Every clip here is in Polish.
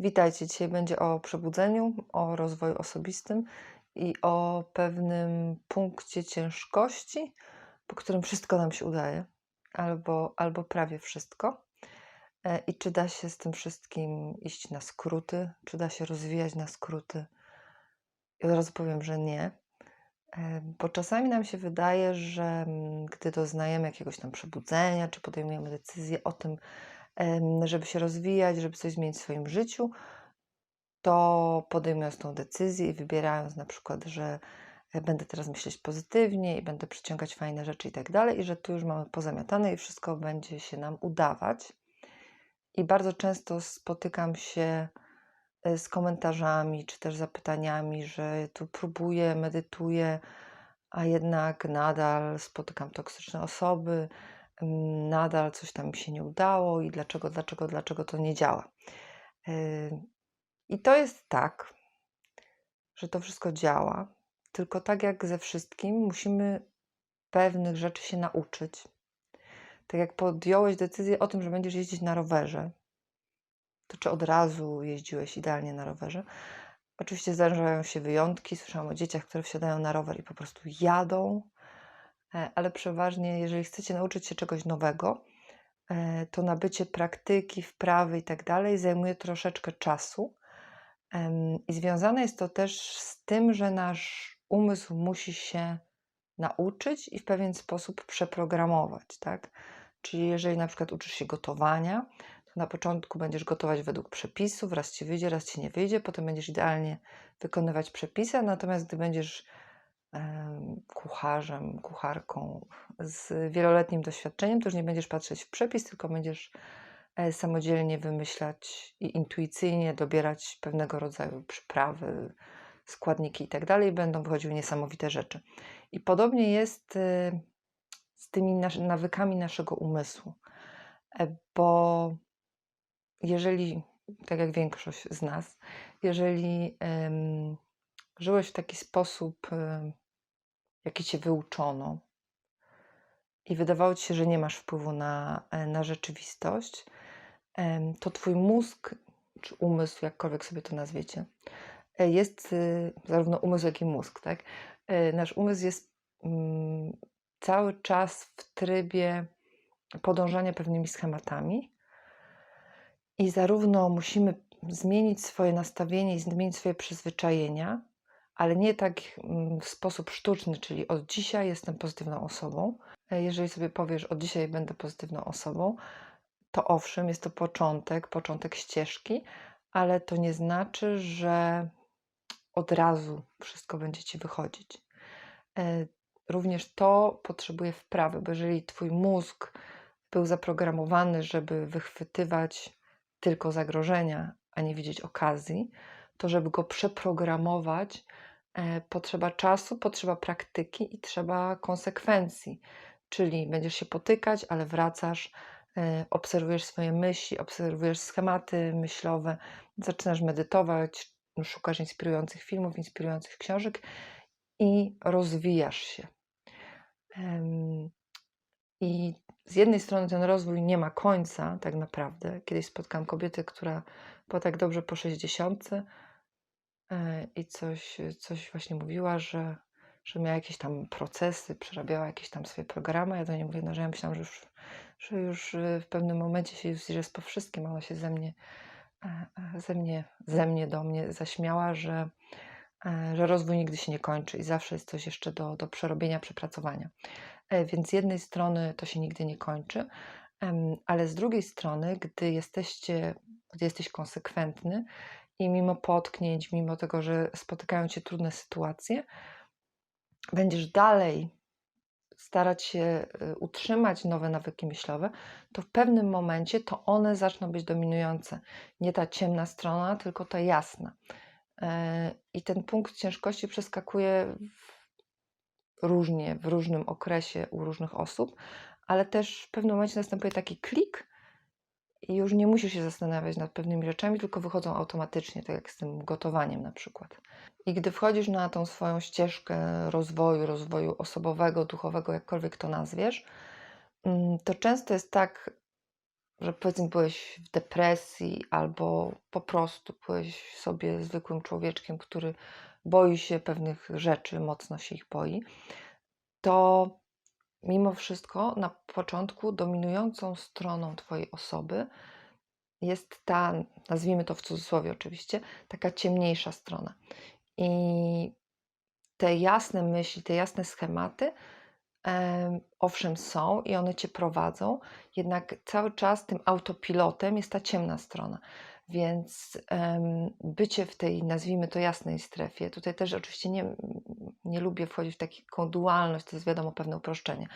Witajcie. Dzisiaj będzie o przebudzeniu, o rozwoju osobistym i o pewnym punkcie ciężkości, po którym wszystko nam się udaje, albo, albo prawie wszystko. E, I czy da się z tym wszystkim iść na skróty, czy da się rozwijać na skróty? I od razu powiem, że nie. E, Bo czasami nam się wydaje, że mm, gdy doznajemy jakiegoś tam przebudzenia, czy podejmujemy decyzję o tym, żeby się rozwijać, żeby coś zmienić w swoim życiu, to podejmując tą decyzję i wybierając na przykład, że e, będę teraz myśleć pozytywnie i będę przyciągać fajne rzeczy i tak dalej, i że tu już mamy pozamiatane i wszystko będzie się nam udawać. I bardzo często spotykam się e, z komentarzami czy też zapytaniami, że tu próbuję, medytuję, a jednak nadal spotykam toksyczne osoby, nadal coś tam mi się nie udało i dlaczego, dlaczego, dlaczego to nie działa. I to jest tak, że to wszystko działa, tylko tak jak ze wszystkim, musimy pewnych rzeczy się nauczyć. Tak jak podjąłeś decyzję o tym, że będziesz jeździć na rowerze, to czy od razu jeździłeś idealnie na rowerze? Oczywiście zdarzają się wyjątki. Słyszałam o dzieciach, które wsiadają na rower i po prostu jadą, ale przeważnie, jeżeli chcecie nauczyć się czegoś nowego, e, to nabycie praktyki, wprawy i tak dalej zajmuje troszeczkę czasu. I związane jest to też z tym, że nasz umysł musi się nauczyć i w pewien sposób przeprogramować, tak? Czyli jeżeli na przykład uczysz się gotowania, to na początku będziesz gotować według przepisów, raz ci wyjdzie, raz ci nie wyjdzie, potem będziesz idealnie wykonywać przepisy, natomiast gdy będziesz kucharzem, kucharką z wieloletnim doświadczeniem, to już nie będziesz patrzeć w przepis, tylko będziesz e, samodzielnie wymyślać i intuicyjnie dobierać pewnego rodzaju przyprawy, składniki i tak będą wychodziły niesamowite rzeczy. I podobnie jest y, z tymi nawykami naszego umysłu, E, bo jeżeli, tak jak większość z nas, jeżeli żyłeś w taki sposób, em, jaki cię wyuczono, i wydawało ci się, że nie masz wpływu na, e, na rzeczywistość, to twój mózg, czy umysł, jakkolwiek sobie to nazwiecie, e, jest y, zarówno umysł, jak i mózg, tak? E, Nasz umysł jest mm, cały czas w trybie podążania pewnymi schematami i zarówno musimy zmienić swoje nastawienie i zmienić swoje przyzwyczajenia, ale nie tak mm, w sposób sztuczny, czyli od dzisiaj jestem pozytywną osobą. E, Jeżeli sobie powiesz, od dzisiaj będę pozytywną osobą, to owszem, jest to początek, początek ścieżki, ale to nie znaczy, że od razu wszystko będzie ci wychodzić. E, Również to potrzebuje wprawy, bo jeżeli twój mózg był zaprogramowany, żeby wychwytywać tylko zagrożenia, a nie widzieć okazji, to żeby go przeprogramować, potrzeba czasu, potrzeba praktyki i trzeba konsekwencji. Czyli będziesz się potykać, ale wracasz, e, obserwujesz swoje myśli, obserwujesz schematy myślowe, zaczynasz medytować, szukasz inspirujących filmów, inspirujących książek i rozwijasz się. I z jednej strony ten rozwój nie ma końca, tak naprawdę. Kiedyś spotkałam kobietę, która była tak dobrze po 60 e, i coś, coś właśnie mówiła, że, że miała jakieś tam procesy, przerabiała jakieś tam swoje programy. Ja do niej mówię, no, że ja myślałam, że już, że już e, w pewnym momencie się już jest po wszystkim. Ona się ze mnie, e, e, ze mnie, ze mnie do mnie zaśmiała, że, e, że rozwój nigdy się nie kończy i zawsze jest coś jeszcze do, do przerobienia, przepracowania. E, Więc z jednej strony to się nigdy nie kończy, ale z drugiej strony, gdy jesteście, gdy jesteś konsekwentny i mimo potknięć, mimo tego, że spotykają cię trudne sytuacje, będziesz dalej starać się y, utrzymać nowe nawyki myślowe, to w pewnym momencie to one zaczną być dominujące. Nie ta ciemna strona, tylko ta jasna. E, I ten punkt ciężkości przeskakuje różnie, w różnym okresie u różnych osób, ale też w pewnym momencie następuje taki klik i już nie musisz się zastanawiać nad pewnymi rzeczami, tylko wychodzą automatycznie, tak jak z tym gotowaniem na przykład. I gdy wchodzisz na tą swoją ścieżkę rozwoju, rozwoju osobowego, duchowego, jakkolwiek to nazwiesz, mm, to często jest tak, że powiedzmy byłeś w depresji albo po prostu byłeś sobie zwykłym człowieczkiem, który boi się pewnych rzeczy, mocno się ich boi, to mimo wszystko na początku dominującą stroną Twojej osoby jest ta, nazwijmy to w cudzysłowie oczywiście, taka ciemniejsza strona. I te jasne myśli, te jasne schematy, em, owszem, są i one cię prowadzą, jednak cały czas tym autopilotem jest ta ciemna strona. Więc em, bycie w tej, nazwijmy to, jasnej strefie, tutaj też oczywiście nie, nie lubię wchodzić w taką dualność, to jest wiadomo pewne uproszczenie,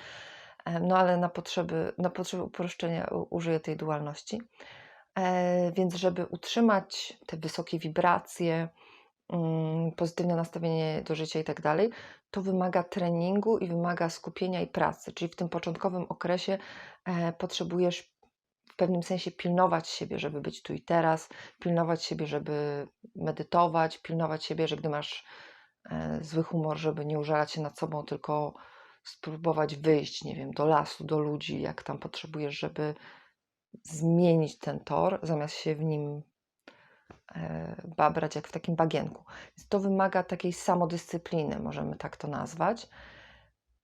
Em, no ale na potrzeby, na potrzeby uproszczenia użyję tej dualności. E, więc żeby utrzymać te wysokie wibracje, mm, pozytywne nastawienie do życia i tak dalej, to wymaga treningu i wymaga skupienia i pracy. Czyli w tym początkowym okresie e, potrzebujesz w pewnym sensie pilnować siebie, żeby być tu i teraz, pilnować siebie, żeby medytować, pilnować siebie, że gdy masz e, zły humor, żeby nie użalać się nad sobą, tylko spróbować wyjść, nie wiem, do lasu, do ludzi, jak tam potrzebujesz, żeby zmienić ten tor, zamiast się w nim e, babrać jak w takim bagienku. Więc to wymaga takiej samodyscypliny, możemy tak to nazwać.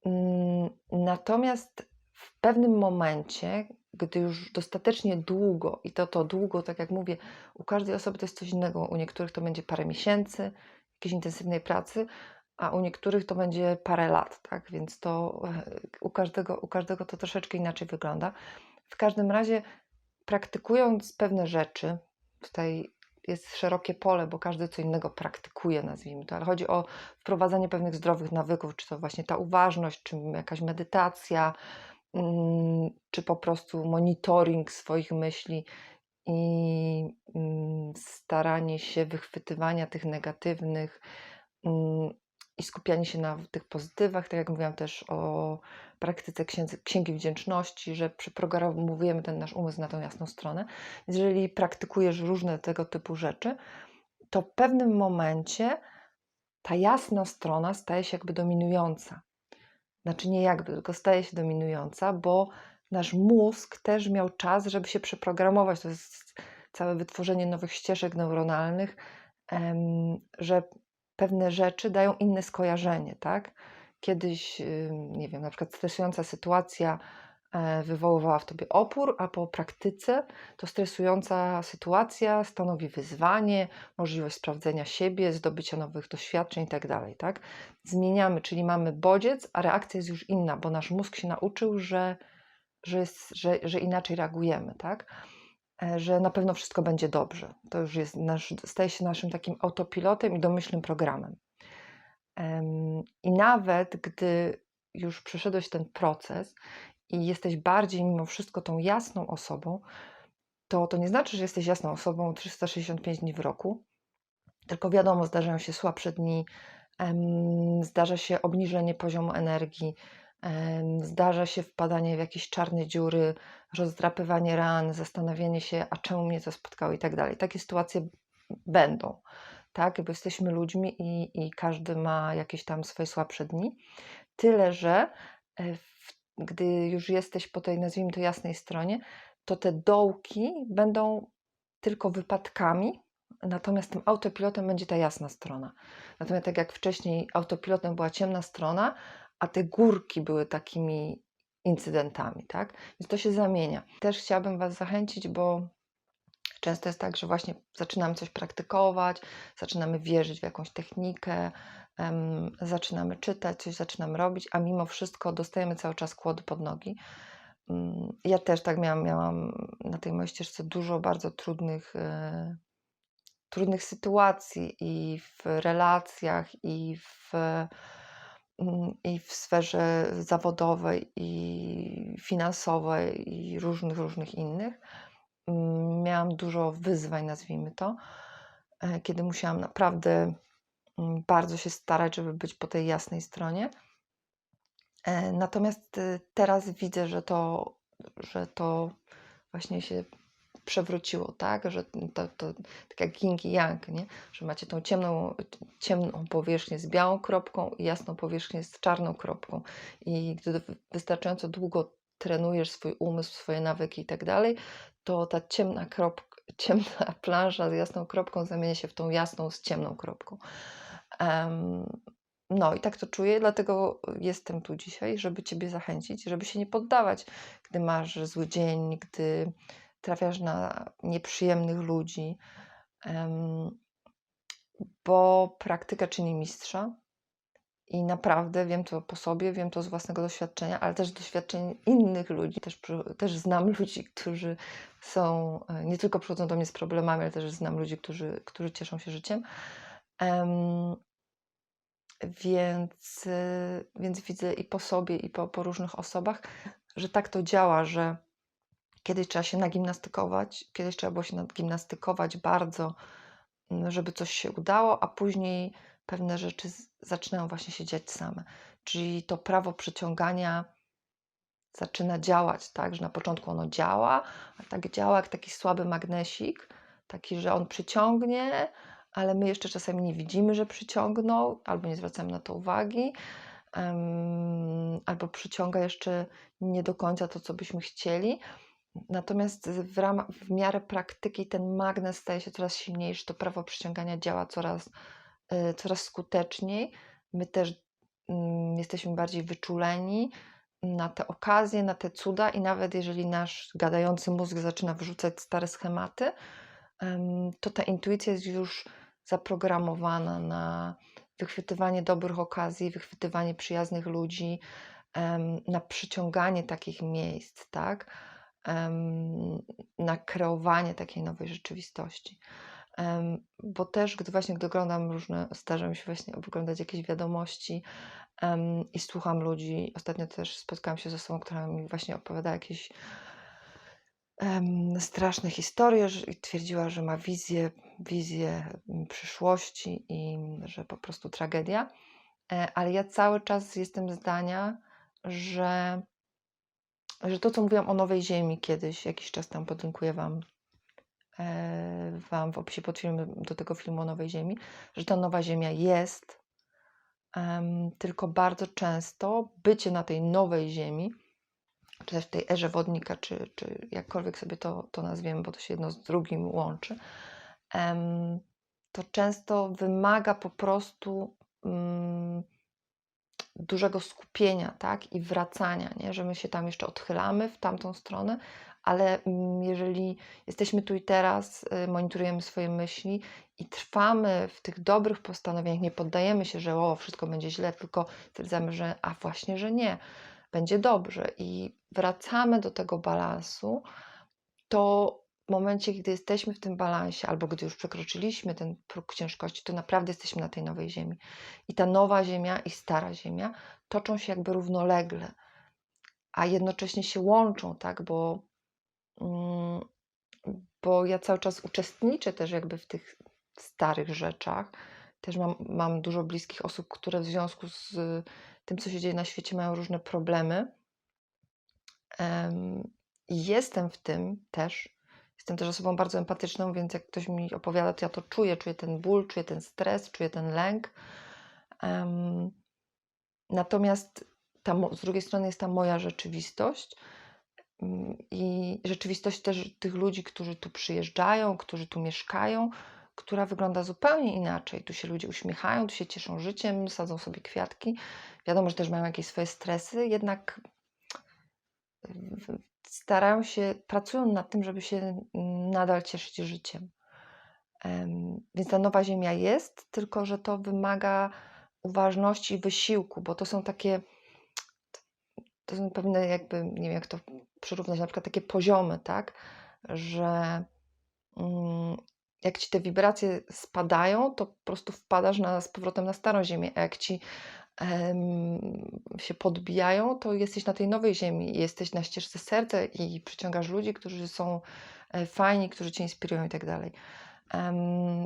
Mm, Natomiast w pewnym momencie, gdy już dostatecznie długo, i to to długo, tak jak mówię, u każdej osoby to jest coś innego. U niektórych to będzie parę miesięcy jakiejś intensywnej pracy, a u niektórych to będzie parę lat, tak? Więc to e, u każdego, u każdego to troszeczkę inaczej wygląda. W każdym razie, praktykując pewne rzeczy, tutaj jest szerokie pole, bo każdy co innego praktykuje, nazwijmy to, ale chodzi o wprowadzanie pewnych zdrowych nawyków, czy to właśnie ta uważność, czy jakaś medytacja, czy po prostu monitoring swoich myśli i mm, staranie się wychwytywania tych negatywnych mm, i skupianie się na tych pozytywach, tak jak mówiłam też o praktyce księgi wdzięczności, że przeprogramowujemy ten nasz umysł na tą jasną stronę. Jeżeli praktykujesz różne tego typu rzeczy, to w pewnym momencie ta jasna strona staje się jakby dominująca. Znaczy nie jakby, tylko staje się dominująca, bo nasz mózg też miał czas, żeby się przeprogramować. To jest całe wytworzenie nowych ścieżek neuronalnych, że pewne rzeczy dają inne skojarzenie, tak? Kiedyś, nie wiem, na przykład stresująca sytuacja wywoływała w tobie opór, a po praktyce to stresująca sytuacja stanowi wyzwanie, możliwość sprawdzenia siebie, zdobycia nowych doświadczeń itd. Tak? Zmieniamy, czyli mamy bodziec, a reakcja jest już inna, bo nasz mózg się nauczył, że, że, jest, że, że inaczej reagujemy, tak? E, że na pewno wszystko będzie dobrze. To już jest nasz, staje się naszym takim autopilotem i domyślnym programem. Em, I nawet gdy już przeszedłeś ten proces i jesteś bardziej mimo wszystko tą jasną osobą, to to nie znaczy, że jesteś jasną osobą 365 dni w roku, tylko wiadomo, zdarzają się słabsze dni, zdarza się obniżenie poziomu energii, zdarza się wpadanie w jakieś czarne dziury, rozdrapywanie ran, zastanawianie się, a czemu mnie to spotkało i tak dalej. Takie sytuacje będą, tak? Bo jesteśmy ludźmi i, i każdy ma jakieś tam swoje słabsze dni. Tyle, że e, w, gdy już jesteś po tej, nazwijmy to, jasnej stronie, to te dołki będą tylko wypadkami, natomiast tym autopilotem będzie ta jasna strona. Natomiast tak jak wcześniej autopilotem była ciemna strona, a te górki były takimi incydentami, tak? Więc to się zamienia. Też chciałabym Was zachęcić, bo często jest tak, że właśnie zaczynamy coś praktykować, zaczynamy wierzyć w jakąś technikę, em, zaczynamy czytać, coś zaczynamy robić, a mimo wszystko dostajemy cały czas kłody pod nogi. Mm, Ja też tak miałam, miałam na tej mojej ścieżce dużo bardzo trudnych, e, trudnych sytuacji i w relacjach, i w, mm, i w sferze zawodowej, i finansowej, i różnych, różnych innych. Mm, Miałam dużo wyzwań, nazwijmy to, e, kiedy musiałam naprawdę mm, bardzo się starać, żeby być po tej jasnej stronie. E, Natomiast y, teraz widzę, że to, że to właśnie się przewróciło, tak? Że to, to tak jak yin i yang, nie? Że macie tą ciemną, ciemną powierzchnię z białą kropką i jasną powierzchnię z czarną kropką. I gdy wystarczająco długo trenujesz swój umysł, swoje nawyki i tak dalej, to ta ciemna kropka, ciemna plansza z jasną kropką zamienia się w tą jasną z ciemną kropką. Em, no i tak to czuję, dlatego jestem tu dzisiaj, żeby Ciebie zachęcić, żeby się nie poddawać, gdy masz zły dzień, gdy trafiasz na nieprzyjemnych ludzi, em, bo praktyka czyni mistrza. I naprawdę wiem to po sobie, wiem to z własnego doświadczenia, ale też doświadczeń innych ludzi. Też, też znam ludzi, którzy są, e, nie tylko przychodzą do mnie z problemami, ale też znam ludzi, którzy, którzy cieszą się życiem. Em, więc, y, więc widzę i po sobie, i po, po różnych osobach, że tak to działa, że kiedyś trzeba się nagimnastykować, kiedyś trzeba było się nagimnastykować bardzo, mm, żeby coś się udało, a później pewne rzeczy zaczynają właśnie się dziać same. Czyli to prawo przyciągania zaczyna działać, tak, że na początku ono działa, a tak działa jak taki słaby magnesik, taki, że on przyciągnie, ale my jeszcze czasami nie widzimy, że przyciągnął, albo nie zwracamy na to uwagi, em, albo przyciąga jeszcze nie do końca to, co byśmy chcieli. Natomiast w, ram, w miarę praktyki ten magnes staje się coraz silniejszy, to prawo przyciągania działa coraz, coraz skuteczniej. My też mm, jesteśmy bardziej wyczuleni na te okazje, na te cuda i nawet jeżeli nasz gadający mózg zaczyna wyrzucać stare schematy, em, to ta intuicja jest już zaprogramowana na wychwytywanie dobrych okazji, wychwytywanie przyjaznych ludzi, na przyciąganie takich miejsc, tak? Na kreowanie takiej nowej rzeczywistości. Bo też, gdy właśnie gdy oglądam różne, zdarza mi się właśnie oglądać jakieś wiadomości i słucham ludzi. Ostatnio też spotkałam się z osobą, która mi właśnie opowiada jakieś straszne historie i twierdziła, że ma wizję, wizję mm, przyszłości i że po prostu tragedia. E, Ale ja cały czas jestem zdania, że, że to, co mówiłam o Nowej Ziemi kiedyś, jakiś czas tam podlinkuję Wam, wam w opisie pod filmem do tego filmu o Nowej Ziemi, że ta Nowa Ziemia jest, em, tylko bardzo często bycie na tej Nowej Ziemi czy też w tej erze wodnika, czy, czy jakkolwiek sobie to, to nazwiemy, bo to się jedno z drugim łączy, em, to często wymaga po prostu mm, dużego skupienia, tak, i wracania, nie? że my się tam jeszcze odchylamy w tamtą stronę, ale mm, jeżeli jesteśmy tu i teraz, y, monitorujemy swoje myśli i trwamy w tych dobrych postanowieniach, nie poddajemy się, że o, wszystko będzie źle, tylko stwierdzamy, że a właśnie, że nie, będzie dobrze i wracamy do tego balansu, to w momencie, gdy jesteśmy w tym balansie, albo gdy już przekroczyliśmy ten próg ciężkości, to naprawdę jesteśmy na tej nowej ziemi. I ta nowa ziemia i stara ziemia toczą się jakby równolegle, a jednocześnie się łączą, tak, bo, bo ja cały czas uczestniczę też jakby w tych starych rzeczach. Też mam, mam dużo bliskich osób, które w związku z tym, co się dzieje na świecie, mają różne problemy. Jestem w tym też. Jestem też osobą bardzo empatyczną, więc jak ktoś mi opowiada, to ja to czuję. Czuję ten ból, czuję ten stres, czuję ten lęk. Natomiast ta, z drugiej strony jest ta moja rzeczywistość mm, i rzeczywistość też tych ludzi, którzy tu przyjeżdżają, którzy tu mieszkają, która wygląda zupełnie inaczej. Tu się ludzie uśmiechają, tu się cieszą życiem, sadzą sobie kwiatki. Wiadomo, że też mają jakieś swoje stresy, jednak starają się, pracują nad tym, żeby się nadal cieszyć życiem. Em, Więc ta nowa ziemia jest, tylko że to wymaga uważności i wysiłku, bo to są takie, to są pewne jakby, nie wiem jak to przyrównać, na przykład takie poziomy, tak, że mm, jak ci te wibracje spadają, to po prostu wpadasz na, z powrotem na starą ziemię, a jak ci się podbijają, to jesteś na tej nowej ziemi, jesteś na ścieżce serca i przyciągasz ludzi, którzy są e, fajni, którzy cię inspirują i tak dalej.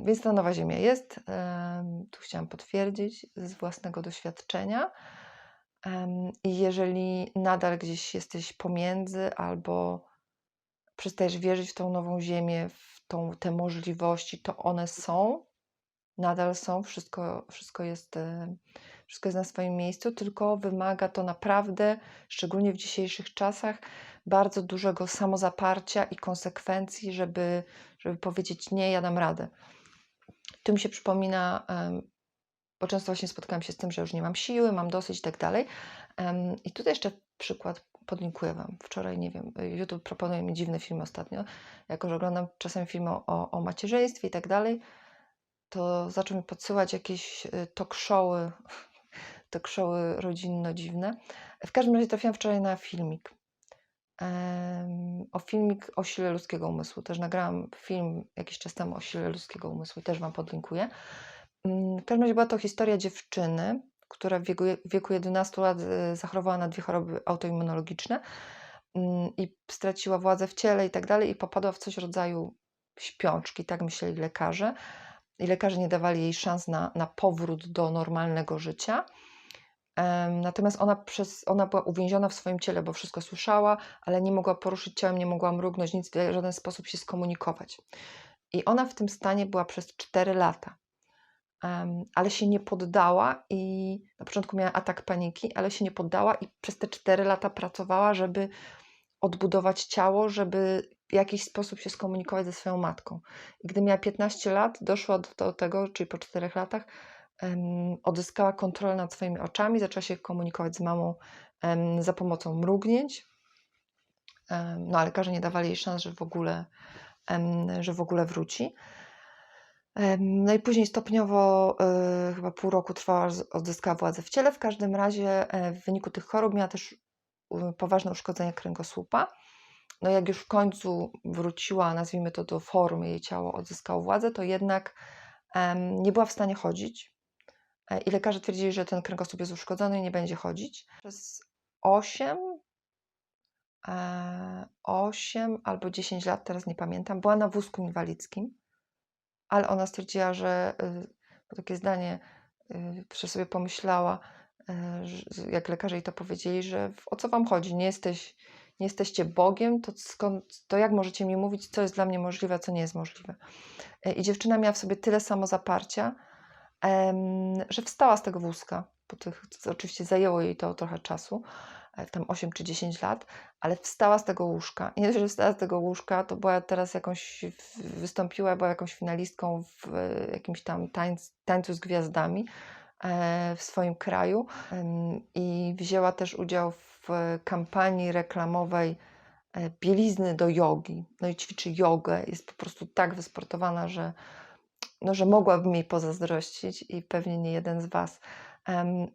Więc ta nowa ziemia jest. Tu chciałam potwierdzić z własnego doświadczenia. I jeżeli nadal gdzieś jesteś pomiędzy albo przestajesz wierzyć w tą nową ziemię, w tą, te możliwości, to one są, nadal są, wszystko, wszystko, jest, e, wszystko jest na swoim miejscu, tylko wymaga to naprawdę, szczególnie w dzisiejszych czasach, bardzo dużego samozaparcia i konsekwencji, żeby, żeby powiedzieć: Nie, ja dam radę. Tu mi się przypomina, bo często właśnie spotkałam się z tym, że już nie mam siły, mam dosyć i tak dalej. I tutaj jeszcze przykład podlinkuję Wam. Wczoraj, nie wiem, YouTube proponuje mi dziwne filmy ostatnio. Jako, że oglądam czasem filmy o, o macierzyństwie i tak dalej, to zaczął mi podsyłać jakieś y, talk showy, talk showy rodzinno-dziwne. W każdym razie trafiłam wczoraj na filmik. o filmik o sile ludzkiego umysłu. Też nagrałam film jakiś czas temu o sile ludzkiego umysłu i też Wam podlinkuję. Mm, W każdym razie była to historia dziewczyny, która w wieku, w wieku 11 lat y, zachorowała na dwie choroby autoimmunologiczne mm, i straciła władzę w ciele i tak dalej i popadła w coś rodzaju śpiączki, tak myśleli lekarze. I lekarze nie dawali jej szans na, na powrót do normalnego życia. Natomiast ona, przez, ona była uwięziona w swoim ciele, bo wszystko słyszała, ale nie mogła poruszyć ciałem, nie mogła mrugnąć, nic, w żaden sposób się skomunikować. I ona w tym stanie była przez 4 lata. Ale się nie poddała i na początku miała atak paniki, ale się nie poddała i przez te 4 lata pracowała, żeby odbudować ciało, żeby w jakiś sposób się skomunikować ze swoją matką. I gdy miała 15 lat, doszła do, tego, czyli po 4 latach, odzyskała kontrolę nad swoimi oczami, zaczęła się komunikować z mamą za pomocą mrugnięć. No ale lekarze nie dawali jej szans, że w ogóle, że w ogóle wróci. No i później stopniowo, y, chyba pół roku trwała, odzyskała władzę w ciele. W każdym razie e, w wyniku tych chorób miała też poważne uszkodzenie kręgosłupa. No jak już w końcu wróciła, nazwijmy to do formy, jej ciało odzyskało władzę, to jednak nie była w stanie chodzić. E, I lekarze twierdzili, że ten kręgosłup jest uszkodzony i nie będzie chodzić. Przez 8, e, 8 albo 10 lat, teraz nie pamiętam, była na wózku inwalidzkim ale ona stwierdziła, że y, bo takie zdanie, y, że sobie pomyślała, y, jak lekarze jej to powiedzieli, że o co wam chodzi? Nie, jesteś, nie jesteście Bogiem, to, skąd, to jak możecie mi mówić, co jest dla mnie możliwe, a co nie jest możliwe? Y, I dziewczyna miała w sobie tyle samozaparcia, że wstała z tego wózka. Po tych, oczywiście zajęło jej to trochę czasu, tam 8 czy 10 lat, ale wstała z tego łóżka. I nie że wstała z tego łóżka, to była teraz jakąś, wystąpiła, była jakąś finalistką w e, jakimś tam tańc, tańcu z gwiazdami e, w swoim kraju i wzięła też udział w kampanii reklamowej e, bielizny do jogi. No i ćwiczy jogę, jest po prostu tak wysportowana, że, no, że mogłabym jej pozazdrościć i pewnie nie jeden z Was.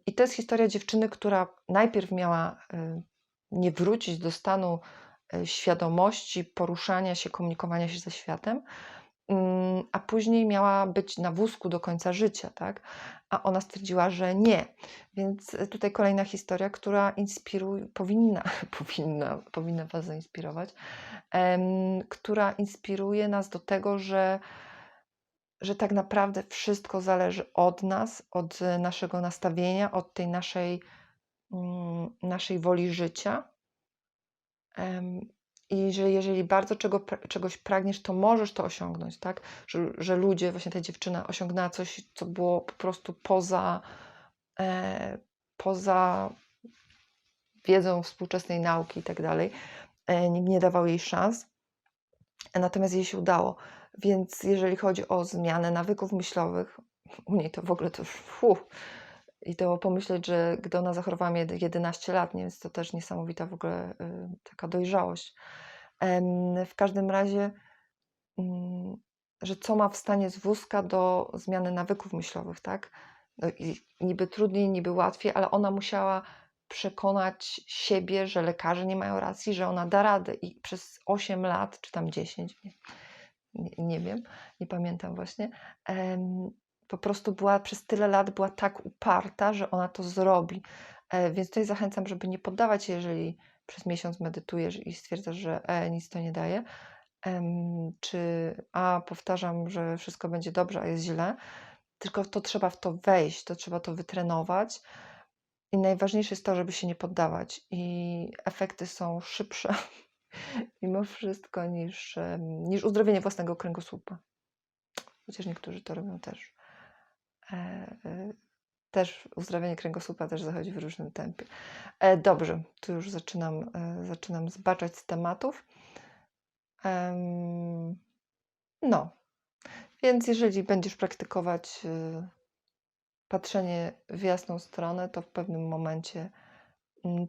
I to jest historia dziewczyny, która najpierw miała y, nie wrócić do stanu y, świadomości, poruszania się, komunikowania się ze światem, mm, a później miała być na wózku do końca życia, tak? A ona stwierdziła, że nie. Więc y, tutaj kolejna historia, która inspiruje, powinna, powinna, powinna Was zainspirować, która inspiruje nas do tego, że że tak naprawdę wszystko zależy od nas, od e, naszego nastawienia, od tej naszej, mm, naszej woli życia. I że jeżeli bardzo czego, czegoś pragniesz, to możesz to osiągnąć, tak? Że, że ludzie, właśnie ta dziewczyna osiągnęła coś, co było po prostu poza, e, poza wiedzą współczesnej nauki i tak dalej. E, Nikt nie dawał jej szans, natomiast jej się udało. Więc jeżeli chodzi o zmianę nawyków myślowych, u niej to w ogóle to już fu. I to pomyśleć, że gdy ona zachorowała jed- 11 lat, więc to też niesamowita w ogóle y, taka dojrzałość. W każdym razie, mm, że co ma w stanie z wózka do zmiany nawyków myślowych, tak? No niby trudniej, niby łatwiej, ale ona musiała przekonać siebie, że lekarze nie mają racji, że ona da radę. I przez 8 lat, czy tam 10, nie, nie, nie wiem, nie pamiętam właśnie, po prostu była przez tyle lat była tak uparta, że ona to zrobi. E, więc tutaj zachęcam, żeby nie poddawać się, jeżeli przez miesiąc medytujesz i stwierdzasz, że e, nic to nie daje, czy a powtarzam, że wszystko będzie dobrze, a jest źle, tylko to trzeba w to wejść, to trzeba to wytrenować. I najważniejsze jest to, żeby się nie poddawać. I efekty są szybsze mimo wszystko niż, niż uzdrowienie własnego kręgosłupa. Chociaż niektórzy to robią też. E, e, też uzdrawianie kręgosłupa też zachodzi w różnym tempie. E, dobrze, tu już zaczynam, zaczynam zbaczać z tematów. Em, no, więc jeżeli będziesz praktykować patrzenie w jasną stronę, to w pewnym momencie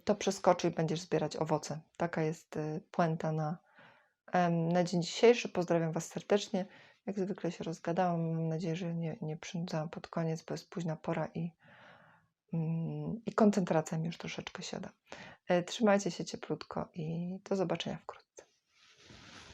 to przeskoczy i będziesz zbierać owoce. Taka jest y, puenta na, na dzień dzisiejszy. Pozdrawiam Was serdecznie. Jak zwykle się rozgadałam. Mam nadzieję, że nie, nie przynudzałam pod koniec, bo jest późna pora i, mm, i koncentracja mi już troszeczkę siada. E, Trzymajcie się cieplutko i do zobaczenia wkrótce.